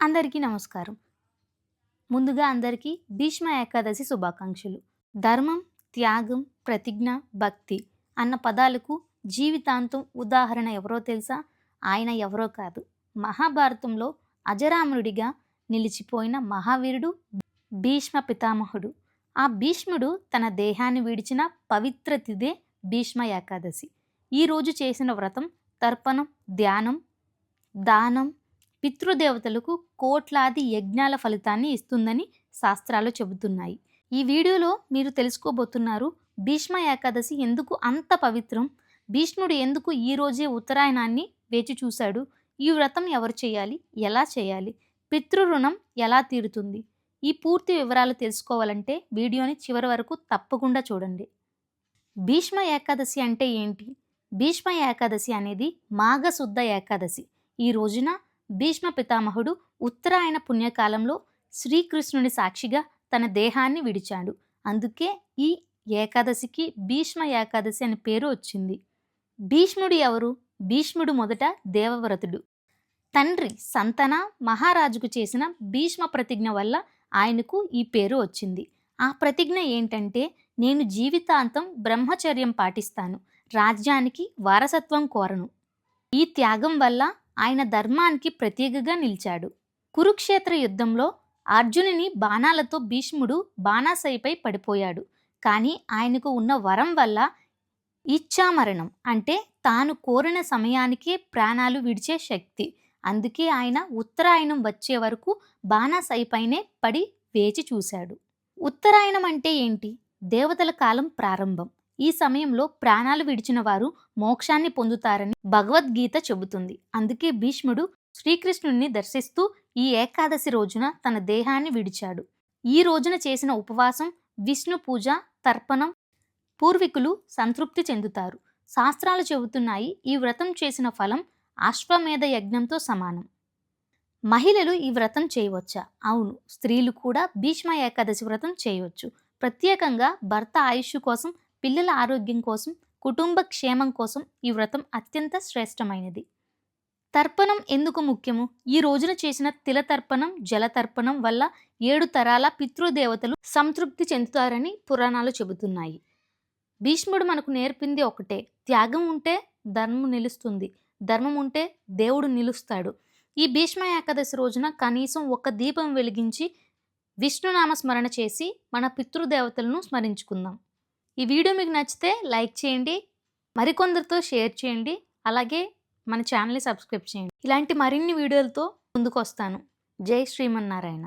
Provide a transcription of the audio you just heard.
అందరికీ నమస్కారం. ముందుగా అందరికీ భీష్మ ఏకాదశి శుభాకాంక్షలు. ధర్మం త్యాగం ప్రతిజ్ఞ భక్తి అన్న పదాలకు జీవితాంతం ఉదాహరణ ఎవరో తెలుసా? ఆయన ఎవరో కాదు. మహాభారతంలో అజరామరుడిగా నిలిచిపోయిన మహావీరుడు భీష్మ పితామహుడు. ఆ భీష్ముడు తన దేహాన్ని విడిచిన పవిత్రతిదే భీష్మ ఏకాదశి. ఈరోజు చేసిన వ్రతం తర్పణం ధ్యానం దానం పితృదేవతలకు కోట్లాది యజ్ఞాల ఫలితాన్ని ఇస్తుందని శాస్త్రాలు చెబుతున్నాయి. ఈ వీడియోలో మీరు తెలుసుకోబోతున్నారు భీష్మ ఏకాదశి ఎందుకు అంత పవిత్రం? భీష్ముడు ఎందుకు ఈ రోజే ఉత్తరాయణాన్ని వేచి చూశాడు? ఈ వ్రతం ఎవరు చేయాలి? ఎలా చేయాలి? పితృ రుణం ఎలా తీరుతుంది? ఈ పూర్తి వివరాలు తెలుసుకోవాలంటే వీడియోని చివరి వరకు తప్పకుండా చూడండి. భీష్మ ఏకాదశి అంటే ఏంటి? భీష్మ ఏకాదశి అనేది మాఘశుద్ధ ఏకాదశి. ఈ రోజున భీష్మ పితామహుడు ఉత్తరాయణ పుణ్యకాలంలో శ్రీకృష్ణుని సాక్షిగా తన దేహాన్ని విడిచాడు. అందుకే ఈ ఏకాదశికి భీష్మ ఏకాదశి అనే పేరు వచ్చింది. భీష్ముడు ఎవరు? భీష్ముడు మొదట దేవవ్రతుడు. తండ్రి సంతన మహారాజుకు చేసిన భీష్మ ప్రతిజ్ఞ వల్ల ఆయనకు ఈ పేరు వచ్చింది. ఆ ప్రతిజ్ఞ ఏంటంటే నేను జీవితాంతం బ్రహ్మచర్యం పాటిస్తాను. రాజ్యానికి వారసత్వం కోరను. ఈ త్యాగం వల్ల ఆయన ధర్మానికి ప్రతీకగా నిలిచాడు. కురుక్షేత్ర యుద్ధంలో అర్జునుని బాణాలతో భీష్ముడు బాణాసైపై పడిపోయాడు. కానీ ఆయనకు ఉన్న వరం వల్ల ఇచ్చామరణం అంటే తాను కోరిన సమయానికే ప్రాణాలు విడిచే శక్తి. అందుకే ఆయన ఉత్తరాయణం వచ్చే వరకు బాణాసైపైనే పడి వేచి చూశాడు. ఉత్తరాయణం అంటే ఏంటి? దేవతల కాలం ప్రారంభం. ఈ సమయంలో ప్రాణాలు విడిచిన వారు మోక్షాన్ని పొందుతారని భగవద్గీత చెబుతుంది. అందుకే భీష్ముడు శ్రీకృష్ణుణ్ణి దర్శిస్తూ ఈ ఏకాదశి రోజున తన దేహాన్ని విడిచాడు. ఈ రోజున చేసిన ఉపవాసం విష్ణు పూజ తర్పణం పూర్వీకులు సంతృప్తి చెందుతారు. శాస్త్రాలు చెబుతున్నాయి ఈ వ్రతం చేసిన ఫలం అశ్వమేధ యజ్ఞంతో సమానం. మహిళలు ఈ వ్రతం చేయవచ్చా? అవును స్త్రీలు కూడా భీష్మ ఏకాదశి వ్రతం చేయవచ్చు. ప్రత్యేకంగా భర్త ఆయుష్ కోసం పిల్లల ఆరోగ్యం కోసం కుటుంబ క్షేమం కోసం ఈ వ్రతం అత్యంత శ్రేష్టమైనది. తర్పణం ఎందుకు ముఖ్యము? ఈ రోజున చేసిన తిల తర్పణం జల తర్పణం వల్ల ఏడు తరాల పితృదేవతలు సంతృప్తి చెందుతారని పురాణాలు చెబుతున్నాయి. భీష్ముడు మనకు నేర్పింది ఒకటే త్యాగం ఉంటే ధర్మం నిలుస్తుంది ధర్మం ఉంటే దేవుడు నిలుస్తాడు. ఈ భీష్మ ఏకాదశి రోజున కనీసం ఒక దీపం వెలిగించి విష్ణునామ స్మరణ చేసి మన పితృదేవతలను స్మరించుకుందాం. ఈ వీడియో మీకు నచ్చితే లైక్ చేయండి మరికొందరితో షేర్ చేయండి అలాగే మన ఛానల్ని సబ్స్క్రైబ్ చేయండి. ఇలాంటి మరిన్ని వీడియోలతో ముందుకు వస్తాను జై శ్రీమన్నారాయణ.